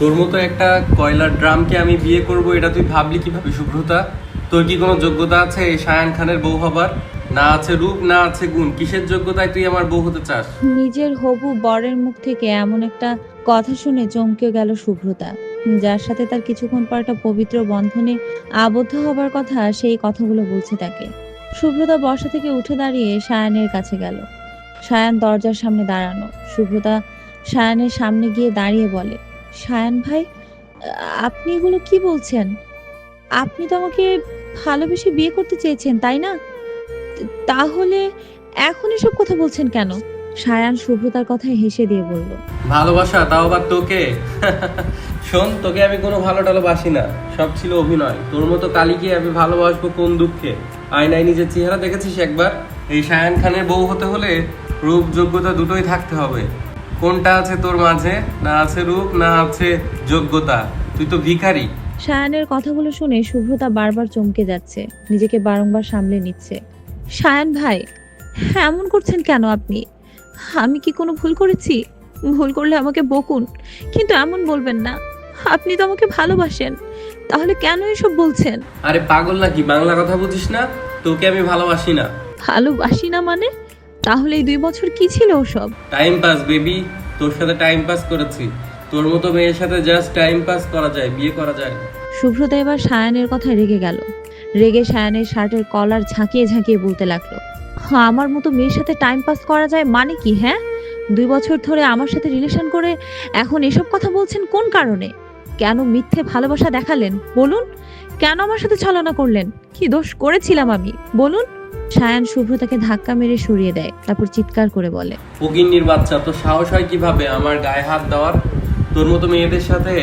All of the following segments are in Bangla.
তোর মতো একটা কয়লার ড্রামকে আমি বিয়ে করব, এটা তুই ভাবলি কীভাবে শুভ্রতা তোর কি কোনো যোগ্যতা আছে এই শায়ান খানের বউ হবার? না আছে রূপ, না আছে গুণ। কিসের যোগ্যতায় তুই আমার বউ হতে চাস? নিজের হবু বরের মুখ থেকে এমন একটা কথা শুনে চমকে গেল শুভ্রতা যার সাথে তার কিছুক্ষণ পর একটা পবিত্র বন্ধনে আবদ্ধ হবার কথা সেই কথাগুলো বলছে তাকে। শুভ্রতা বর্ষা থেকে উঠে দাঁড়িয়ে সায়ানের কাছে গেল। সায়ান দরজার সামনে দাঁড়ানো। শুভ্রতা সায়ানের সামনে গিয়ে দাঁড়িয়ে বলে সায়ান ভাই, আপনি এগুলো কি বলছেন? আপনি তো আমাকে ভালোবেসে বিয়ে করতে চেয়েছেন, তাই না? তাহলে এখন এসব কথা বলছেন কেন? সায়ান শুভ্রতার কথায় হেসে দিয়ে বলল, ভালোবাসা, তাও আবার তোকে? শোন, তোকে আমি কোনো ভালো টালো বাসি না। সব ছিল অভিনয়। তোর মতো কালীকে আমি ভালোবাসবো কোন দুঃখে? আয়নায় নিজের চেহারা দেখেছিস একবার? এই সায়ান খানের বউ হতে হলে রূপ যোগ্যতা দুটোই থাকতে হবে। কোনটা আছে তোর মাঝে? না আছে রূপ না আছে যোগ্যতা। তুই তো ভিখারি। সায়ানের কথাগুলো শুনে শুভ্রতা বারবার চমকে যাচ্ছে নিজেকে বারংবার সামলে নিচ্ছে। সায়ান ভাই এমন করছেন কেন আপনি? আমি কি কোনো ভুল করেছি? ভুল করলে আমাকে বকুন। কিন্তু এমন বলবেন না। আপনি তো আমাকে ভালোবাসেন। তাহলে কেন এসব বলছেন? আরে পাগল নাকি? বাংলা কথা বুঝিস না? তোকে আমি ভালোবাসি না। ভালোবাসি না মানে? তাহলে এই দুই বছর কি ছিল ওসব? টাইম পাস বেবি তোর সাথে টাইম পাস করেছি। তোর মতো মেয়ের সাথে জাস্ট টাইম পাস করা যায় বিয়ে করা যায় না। শুভ্রতা এবার সায়ানের কথায় রেগে গেল। রেগে সায়ানের শার্টের কলার ঝাঁকিয়ে ঝাঁকিয়ে বলতে লাগল "হ্যাঁ, আমার মতো মেয়ের সাথে টাইম পাস করা যায় মানে কি হ্যাঁ? দুই বছর ধরে আমার সাথে রিলেশন করে এখন এসব কথা বলছেন কোন কারণে? কেন মিথ্যে ভালোবাসা দেখালেন? বলুন। কেন আমার সাথে ছলনা করলেন? কি দোষ করেছিলাম আমি? বলুন। সায়ান শুভ্রতাকে ধাক্কা মেরে সরিয়ে দেয়, তারপর চিৎকার করে বলে। ফকিন্নির বাচ্চা, তো সাহস হয় কীভাবে আমার গায়ে হাত দেওয়ার? তোর মতো মেয়েদের সাথে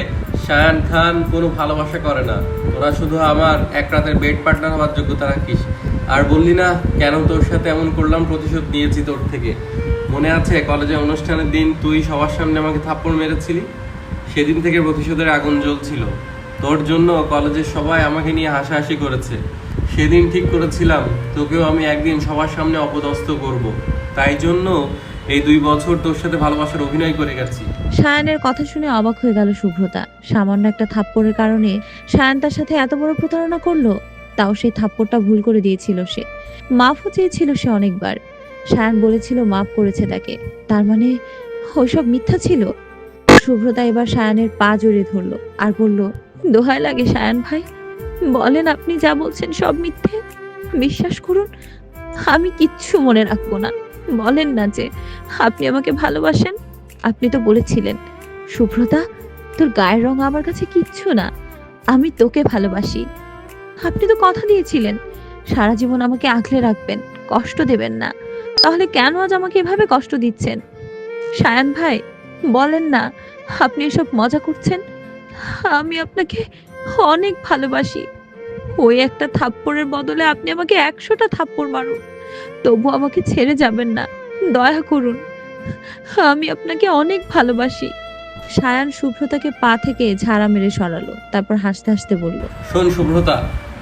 শায়ান খান কোনো ভালোবাসা করে না। তোরা শুধু আমার এক রাতের বেড পার্টনার হওয়ার যোগ্যতা রাখিস। আর বললি না, কেন তোর সাথে এমন করলাম প্রতিশোধ নিয়েছি তোর থেকে? মনে আছে কলেজে অনুষ্ঠানের দিন তুই সবার সামনে আমাকে থাপ্পড় মেরেছিলি? সেদিন থেকে প্রতিশোধের আগুন জ্বলছিল। তোর জন্য কলেজের সবাই আমাকে নিয়ে হাসাহাসি করেছে। সেদিন ঠিক করেছিলাম, তোকেও আমি একদিন সবার সামনে অপদস্থ করব। তাই জন্য এই দুই বছর তোর সাথে ভালোবাসার অভিনয় করে গেছি। সায়ানের কথা শুনে অবাক হয়ে গেল শুভ্রতা সামান্য একটা থাপ্পড়ের কারণে সায়ান তার সাথে এত বড় প্রতারণা করল, তাও সেই থাপ্পড়টা ভুল করে দিয়েছিল সে। মাফও চেয়েছিল সে অনেকবার। সায়ান বলেছিল মাফ করেছে তাকে। তার মানে ওইসব মিথ্যা ছিল? শুভ্রতা এবার সায়ানের পা জড়িয়ে ধরলো আর বলল দোহায় লাগে সায়ান ভাই। বলেন আপনি যা বলছেন সব মিথ্যে। বিশ্বাস করুন, আমি কিচ্ছু মনে রাখব না। বলেন না যে, আপনি আমাকে ভালোবাসেন, আপনি তো বলেছিলেন। শুভ্রতা তোর গায়ের রং আমার কাছে কিচ্ছু না। আমি তোকে ভালোবাসি। আপনি তো কথা দিয়েছিলেন, সারা জীবন আমাকে আগলে রাখবেন, কষ্ট দেবেন না। তাহলে কেন আজ আমাকে এভাবে কষ্ট দিচ্ছেন? সায়ান ভাই, বলেন না, আপনি এসব মজা করছেন? আমি আপনাকে অনেক ভালোবাসি। ওই একটা থাপ্পড়ের বদলে আপনি আমাকে একশোটা থাপ্পড় মারুন। তবু আমাকে ছেড়ে যাবেন না। দয়া করুন। আমি আপনাকে অনেক ভালোবাসি। সায়ান শুভ্রতাকে পা থেকে ঝাড়া মেরে সরালো, তারপর হাসতে হাসতে বলল, শোন শুভ্রতা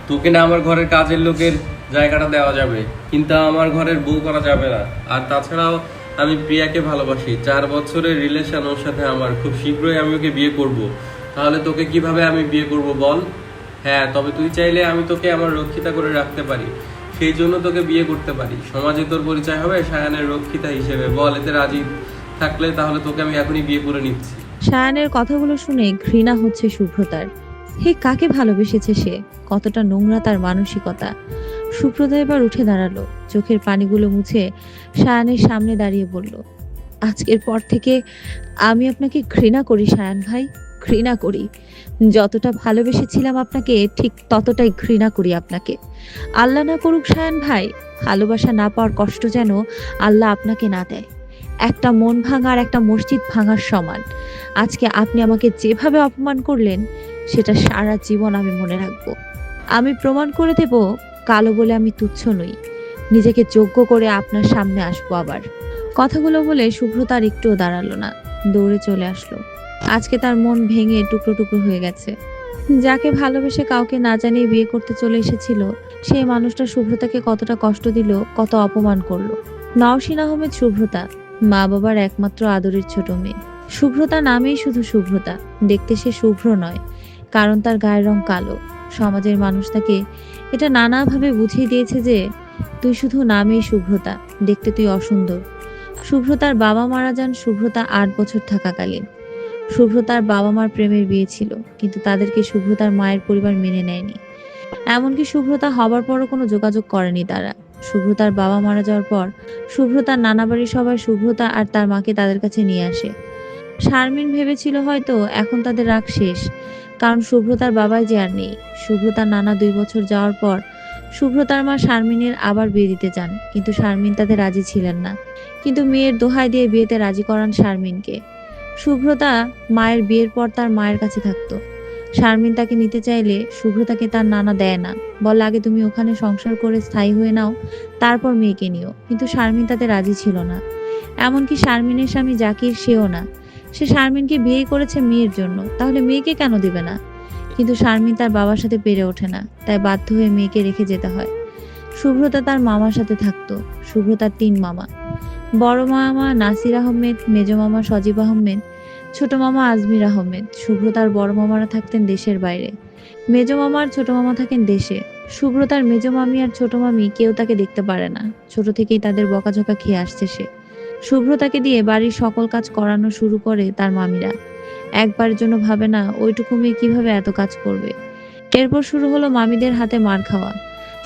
তোকে না আমার ঘরের কাজের লোকের জায়গাটা দেওয়া যাবে, কিন্তু আমার ঘরের বউ করা যাবে না। আর তাছাড়াও আমি প্রিয়াকে ভালোবাসি। চার বছরের রিলেশন ওর সাথে আমার। খুব শীঘ্রই আমি ওকে বিয়ে করব। তাহলে তোকে কীভাবে আমি বিয়ে করব বল? হ্যাঁ তবে তুই চাইলে আমি তোকে আমার রক্ষিতা করে রাখতে পারি। সেই জন্য তোকে বিয়ে করতে পারি। সমাজে তোর পরিচয় হবে সায়ানের রক্ষিতা হিসেবে। বল, এতে রাজি থাকলে তাহলে তোকে আমি এখনই বিয়ে করে নিচ্ছি। সায়ানের কথাগুলো শুনে ঘৃণা হচ্ছে শুভ্রতার হে, কাকে ভালোবেসেছে সে? কতটা নোংরা তার মানসিকতা। সুব্রতা এবার উঠে দাঁড়াল। চোখের পানিগুলো মুছে সায়ানের সামনে দাঁড়িয়ে বলল, আজকের পর থেকে আমি আপনাকে ঘৃণা করি সায়ান ভাই। ঘৃণা করি। যতটা ভালোবেসেছিলাম আপনাকে, ঠিক ততটাই ঘৃণা করি আপনাকে। আল্লাহ না করুক সায়ান ভাই, ভালোবাসা না পাওয়ার কষ্ট যেন আল্লাহ আপনাকে না দেয়। একটা মন ভাঙা আর একটা মসজিদ ভাঙার সমান। আজকে আপনি আমাকে যেভাবে অপমান করলেন, সেটা সারা জীবন আমি মনে রাখব। আমি প্রমাণ করে দেব, কালো বলে আমি তুচ্ছ নই। নিজেকে যোগ্য করে আপনার সামনে আসব আবার। কথাগুলো বলে শুভ্রতা আর একটুও দাঁড়াল না। দৌড়ে চলে আসলো। আজকে তার মন ভেঙে টুকরো টুকরো হয়ে গেছে। যাকে ভালোবেসে কাউকে না জানিয়ে বিয়ে করতে চলে এসেছিল সেই মানুষটা শুভ্রতাকে কতটা কষ্ট দিল, কত অপমান করল। নওশিন আহমেদ শুভ্রতা মা বাবার একমাত্র আদরের ছোট মেয়ে। শুভ্রতা নামেই শুধু শুভ্রতা, দেখতে সে শুভ্র নয়, কারণ তার গায়ের রং কালো। সমাজের মানুষ তাকে এটা নানাভাবে বুঝিয়ে দিয়েছে যে, তুই শুধু নামেই শুভ্রতা, দেখতে তুই অসুন্দর। শুভ্রতার বাবা মারা যান শুভ্রতা আট বছর থাকাকালীন। শুভ্রতার বাবা মার প্রেমের বিয়ে ছিল, কিন্তু তাদেরকে শুভ্রতার মায়ের পরিবার মেনে নেয়নি। এমনকি শুভ্রতা হবার পরও কোনো যোগাযোগ করেনি তারা। শুভ্রতার বাবা মারা যাওয়ার পর, শুভ্রতার নানা বাড়ির সবাই শুভ্রতা আর তার মাকে তাদের কাছে নিয়ে আসে। শারমিন ভেবেছিল হয়তো এখন তাদের রাগ শেষ, কারণ শুভ্রতার বাবাই যে আর নেই। শুভ্রতার নানা দুই বছর যাওয়ার পর, শুভ্রতার মা শারমিনের আবার বিয়ে দিতে চান কিন্তু শারমিন তাতে রাজি ছিলেন না। কিন্তু মেয়ের দোহাই দিয়ে বিয়েতে রাজি করান শারমিনকে। শুভ্রতা মায়ের বিয়ের পর তার মায়ের কাছে থাকতো। শারমিন তাকে নিতে চাইলে শুভ্রতাকে তার নানা দেয় না। বল, আগে তুমি ওখানে সংসার করে স্থায়ী হয়ে নাও, তারপর মেয়েকে নিও। কিন্তু শারমিন তাতে রাজি ছিল না। এমনকি শারমিনের স্বামী জাকির সেও না। সে শারমিনকে বিয়ে করেছে মেয়ের জন্য। তাহলে মেয়েকে কেন দিবে না? কিন্তু শারমিন তার বাবার সাথে পেরে ওঠে না। তাই বাধ্য হয়ে মেয়েকে রেখে যেতে হয়। শুভ্রতা তার মামার সাথে থাকতো। শুভ্রতার তিন মামা। বড় মামা নাসির আহমেদ, মেজ মামা সজীব আহমেদ ছোট মামা আজমির আহমেদ শুভ্রতার বড় মামারা থাকতেন দেশের বাইরে। মেজ মামা আর ছোট মামা থাকেন দেশে। শুভ্রতার মেজ মামি আর ছোট মামি কেউ তাকে দেখতে পারে না। ছোট থেকেই তাদের বকাঝকা খেয়ে আসছে সে। শুভ্রতাকে দিয়ে বাড়ির সকল কাজ করানো শুরু করে তার মামিরা। একবারের জন্য ভাবে না, ওইটুকু মেয়ে কীভাবে এত কাজ করবে? এরপর শুরু হলো মামিদের হাতে মার খাওয়া।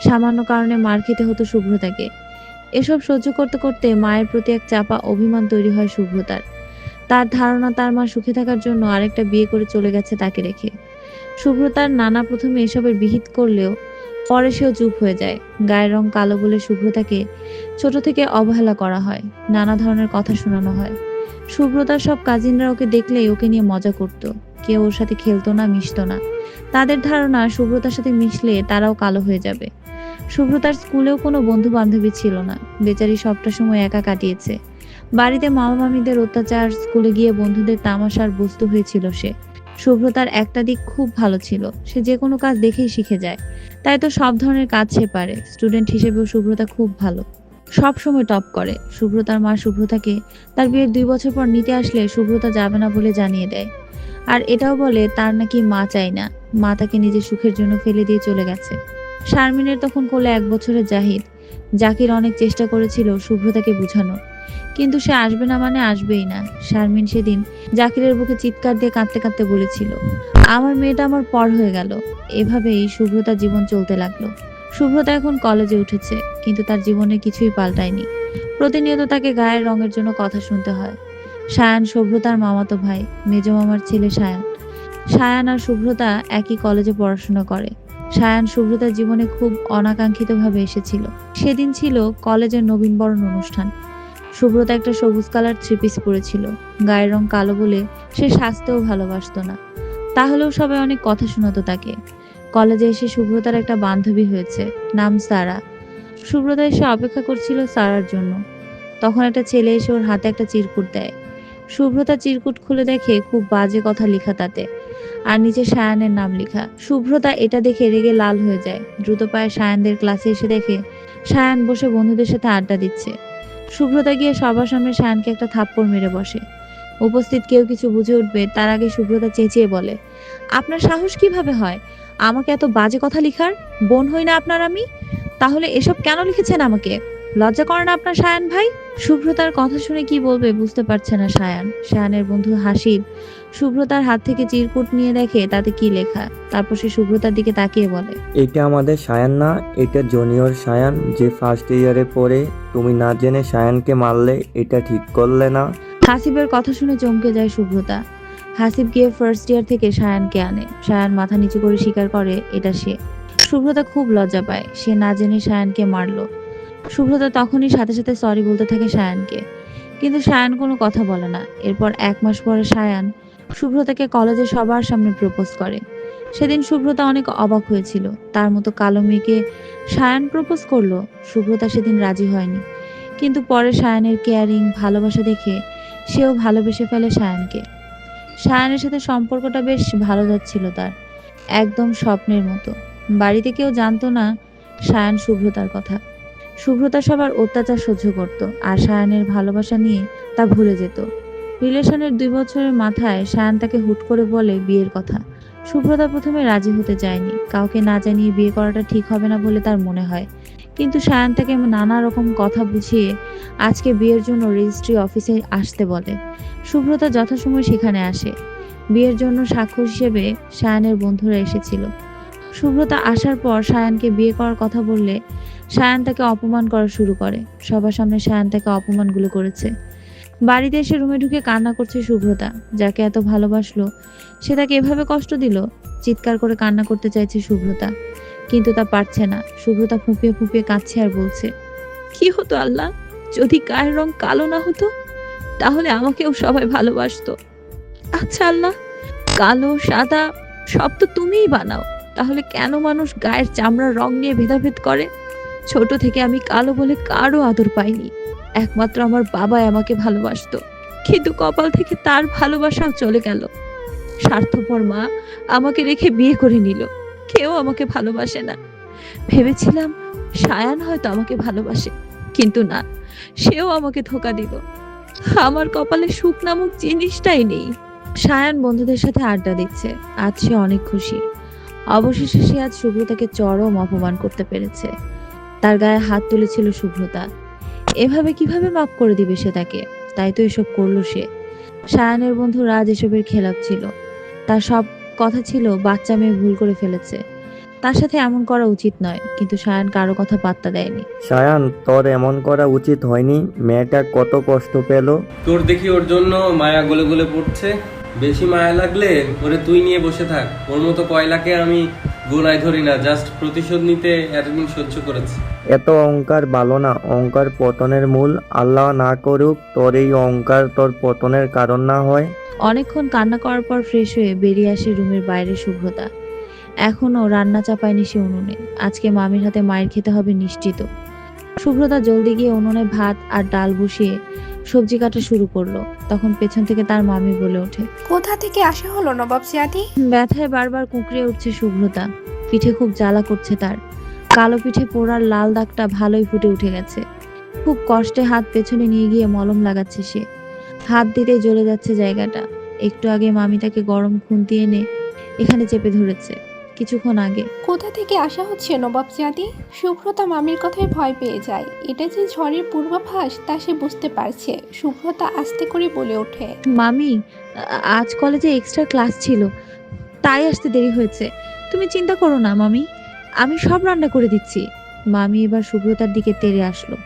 সামান্য কারণে মার খেতে হতো শুভ্রতাকে এসব সহ্য করতে করতে মায়ের প্রতি এক চাপা অভিমান তৈরি হয় শুভ্রতার তার ধারণা তার মা সুখে থাকার জন্য আরেকটা বিয়ে করে চলে গেছে তাকে রেখে। শুভ্রতার নানা প্রথমে এসবের বিহিত করলেও পরে সেও চুপ হয়ে যায়। গায়ের রং কালো বলে শুভ্রতাকে ছোট থেকে অবহেলা করা হয়, নানা ধরনের কথা শোনানো হয়। শুভ্রতার সব কাজিনরা ওকে দেখলেই ওকে নিয়ে মজা করত। কেউ ওর সাথে খেলতো না, মিশতো না। তাদের ধারণা শুভ্রতার সাথে মিশলে তারাও কালো হয়ে যাবে। শুভ্রতার স্কুলেও কোনো বন্ধু বান্ধবী ছিল না। বেচারি সবটা সময় একা কাটিয়েছে। বাড়িতে মামা মামিদের অত্যাচার, স্কুলে গিয়ে বন্ধুদের তামাশার বস্তু হয়েছিল সে। শুভ্রতার একটা দিক খুব ভালো ছিল, সে যে কোনো কাজ দেখেই শিখে যায়। তাই তো সব ধরনের কাজ সে পারে, স্টুডেন্ট হিসেবেও শুভ্রতা খুব ভালো। সব সময় টপ করে, শুভ্রতার মা শুভ্রতাকে তার বিয়ের দুই বছর পর নিতে আসলে শুভ্রতা যাবে না বলে জানিয়ে দেয়। আর এটাও বলে তার নাকি মা চাই না, মা তাকে নিজের সুখের জন্য ফেলে দিয়ে চলে গেছে। শারমিনের তখন কোলে এক বছরের জাহিদ, জাকির অনেক চেষ্টা করেছিল শুভ্রতাকে বুঝানো কিন্তু সে আসবে না মানে আসবেই না। শারমিন সেদিন জাকিরের বুকে চিৎকার দিয়ে কাঁদতে কাঁদতে বলেছিল, আমার মেয়েটা আমার পর হয়ে গেল। এভাবেই শুভ্রতা জীবন চলতে লাগল। শুভ্রতা এখন কলেজে উঠেছে, কিন্তু তার জীবনে কিছুই পাল্টায়নি। প্রতিনিয়ত তাকে গায়ের রঙের জন্য কথা শুনতে হয়। সায়ান শুভ্রতার মামাতো ভাই, মেজ মামার ছেলে সায়ান। সায়ান আর শুভ্রতা একই কলেজে পড়াশোনা করে। সায়ান শুভ্রতার জীবনে খুব অনাকাঙ্ক্ষিতভাবে এসেছিল। সেদিন ছিল কলেজের নবীনবরণ অনুষ্ঠান। শুভ্রতা একটা সবুজ কালার থ্রি পিস পরেছিল। গায়ের রং কালো বলে সে সাজতেও ভালোবাসতো না। তাহলেও সবাই অনেক কথা শোনাতো তাকে। কলেজে এসে শুভ্রতার একটা বান্ধবী হয়েছে, নাম সারা। শুভ্রতা এসে অপেক্ষা করছিল সারার জন্য। তখন একটা ছেলে এসে ওর হাতে একটা চিরকুট দেয়। শুভ্রতা চিরকুট খুলে দেখে খুব বাজে কথা লেখা তাতে, আর নিচে সায়ানের নাম লেখা। শুভ্রতা এটা দেখে রেগে লাল হয়ে যায়। দ্রুত পায়ে সায়ানদের ক্লাসে এসে দেখে সায়ান বসে বন্ধুদের সাথে আড্ডা দিচ্ছে। শুভ্রতা গিয়ে সবার সামনে শায়ানকে একটা থাপ্পড় মেরে বসে। উপস্থিত কেউ কিছু বুঝে উঠবে, তার আগে শুভ্রতা চেঁচিয়ে বলে, আপনার সাহস কীভাবে হয়? আমাকে এত বাজে কথা লিখার? বোন হই না আপনার আমি? তাহলে এসব কেন লিখেছেন আমাকে? লজ্জা করে না আপনার সায়ান ভাই? শুভ্রতার কথা শুনে কি বলবে বুঝতে পারছে না সায়ান। সায়ানের বন্ধু হাসিব। শুভ্রতার হাত থেকে চিরকুট নিয়ে দেখে তাতে কি লেখা। তারপর সে শুভ্রতার দিকে তাকিয়ে বলে এটা আমাদের সায়ান না এটা জুনিয়র সায়ান যে ফার্স্ট ইয়ারে পড়ে তুমি না জেনে সায়ানকে মারলে এটা ঠিক করলে না। হাসিবের কথা শুনে চমকে যায় শুভ্রতা হাসিব গিয়ে ফার্স্ট ইয়ার থেকে সায়ানকে আনে। সায়ান মাথা নিচু করে স্বীকার করে এটা সে। শুভ্রতা খুব লজ্জা পায়। সে না জেনে সায়ানকে মারলো। শুভ্রতা তখনই সাথে সাথে সরি বলতে থাকে সায়ানকে। কিন্তু সায়ান কোনো কথা বলে না। এরপর এক মাস পরে সায়ান শুভ্রতাকে কলেজে সবার সামনে প্রপোজ করে। সেদিন শুভ্রতা অনেক অবাক হয়েছিল। তার মতো কালো মেয়েকে সায়ান প্রপোজ করল শুভ্রতা সেদিন রাজি হয়নি। কিন্তু পরে সায়ানের কেয়ারিং ভালোবাসা দেখে সেও ভালোবেসে ফেলে সায়ানকে। সায়ানের সাথে সম্পর্কটা বেশ ভালো যাচ্ছিল তার, একদম স্বপ্নের মতো। বাড়িতে কেউ জানতো না সায়ান শুভ্রতার কথা। শুভ্রতা সবার অত্যাচার সহ্য করত, আর সায়ানের ভালোবাসা নিয়ে তা ভুলে যেত। রিলেশনের দুই বছরের মাথায় সায়ান তাকে হুট করে বলে বিয়ের কথা। সুব্রতা প্রথমে রাজি হতে চায়নি কাউকে না জানিয়ে বিয়ে করাটা ঠিক হবে না বলে তার মনে হয়। কিন্তু সায়ান তাকে নানা রকম কথা বুঝিয়ে আজকে বিয়ের জন্য রেজিস্ট্রি অফিসে আসতে বলে। সুব্রতা যথাসময় সেখানে আসে। বিয়ের জন্য স্বাক্ষর হিসেবে সায়ানের বন্ধুরা এসেছিল। সুব্রতা আসার পর সায়ানকে বিয়ে করার কথা বললে সায়ান তাকে অপমান করা শুরু করে। সবার সামনে সায়ান তাকে অপমানগুলো করেছে। বাড়িতে এসে রুমে ঢুকে কান্না করছে শুভ্রতা যাকে এত ভালোবাসলো। সে তাকে এভাবে কষ্ট দিল? চিৎকার করে কান্না করতে চাইছে শুভ্রতা কিন্তু তা পারছে না। শুভ্রতা ফুঁপিয়ে ফুঁপিয়ে কাঁদছে আর বলছে, কি হতো আল্লাহ? যদি গায়ের রং কালো না হতো, তাহলে আমাকেও সবাই ভালোবাসতো। আচ্ছা আল্লাহ, কালো, সাদা, সব তো তুমিই বানাও। তাহলে কেন মানুষ গায়ের চামড়ার রং নিয়ে ভেদাভেদ করে? ছোট থেকে আমি কালো বলে কারও আদর পাইনি। একমাত্র আমার বাবাই আমাকে ভালোবাসতো। কিন্তু কপাল থেকে তার ভালোবাসাও চলে গেল। স্বার্থপর মা আমাকে রেখে বিয়ে করে নিল। কেউ আমাকে ভালোবাসে না। ভেবেছিলাম সায়ান হয়তো আমাকে ভালোবাসে, কিন্তু না, সেও আমাকে ধোকা দিল। আমার কপালে সুখ নামক জিনিসটাই নেই। সায়ান বন্ধুদের সাথে আড্ডা দিচ্ছে, আজ সে অনেক খুশি। অবশেষে সে আজ শুভ্রতাকে চরম অপমান করতে পেরেছে। তার গায়ে হাত তুলেছিল শুভ্রতা। এভাবে কীভাবে মাফ করে দিবে সে তাকে? তাই তো এসব করল সে। সায়ানের বন্ধু রাজ এসবের খেলাপ ছিল। তার সব কথা ছিল বাচ্চা মেয়ে ভুল করে ফেলেছে। তার সাথে এমন করা উচিত নয় কিন্তু সায়ান কারও কথা পাত্তা দেয়নি। সায়ান তোর এমন করা উচিত হয়নি? মেয়েটা কত কষ্ট পেল? তোর দেখি ওর জন্য মায়া গলে গলে পড়ছে। বেশি মায়া লাগলে ওরে তুই নিয়ে বসে থাক। ওর মতো কয়লাকে আমি গোনায় ধরি না জাস্ট প্রতিশোধ নিতে এতদিন সহ্য করেছি। এত অহংকার ভালো না অহংকার পতনের মূল। আল্লাহ না করুক তোর এই অহংকার তোর পতনের কারণ না হয়। অনেকক্ষণ কান্না করার পর ফ্রেশ হয়ে বেরিয়ে আসে রুমের বাইরে শুভ্রতা। এখনও রান্না চাপায়নি সে উনুনে। আজকে মামির হাতে মায়ের খেতে হবে নিশ্চিত। শুভ্রতা জলদি গিয়ে উনুনে ভাত আর ডাল বসিয়ে সবজি কাটা শুরু করল। তখন পেছন থেকে তার মামি বলে ওঠে কোথা থেকে আসা হলো নবাব সিয়াদি? ব্যথায় বারবার কুঁকড়ে উঠছে শুভ্রতা। পিঠে খুব জ্বালা করছে তার। কালো পিঠে পোড়ার লাল দাগটা ভালোই ফুটে উঠে গেছে। খুব কষ্টে হাত পেছনে নিয়ে গিয়ে মলম লাগাচ্ছে সে। হাত দিতেই জ্বলে যাচ্ছে জায়গাটা। একটু আগে মামি তাকে গরম খুন্তি এনে এখানে চেপে ধরেছে। কিছুক্ষণ আগে। কোথা থেকে আসা হচ্ছে নবাব সিয়াদি শুভ্রতা মামির কথায় ভয় পেয়ে যায়। এটা যে ঝড়ের পূর্বাভাস তা সে বুঝতে পারছে। শুভ্রতা আস্তে করে বলে ওঠে। মামি আজ কলেজে এক্সট্রা ক্লাস ছিল। তাই আসতে দেরি হয়েছে। তুমি চিন্তা করো না মামি। আমি সব রান্না করে দিচ্ছি। মামি এবার সুব্রতার দিকে তেড়ে আসলো।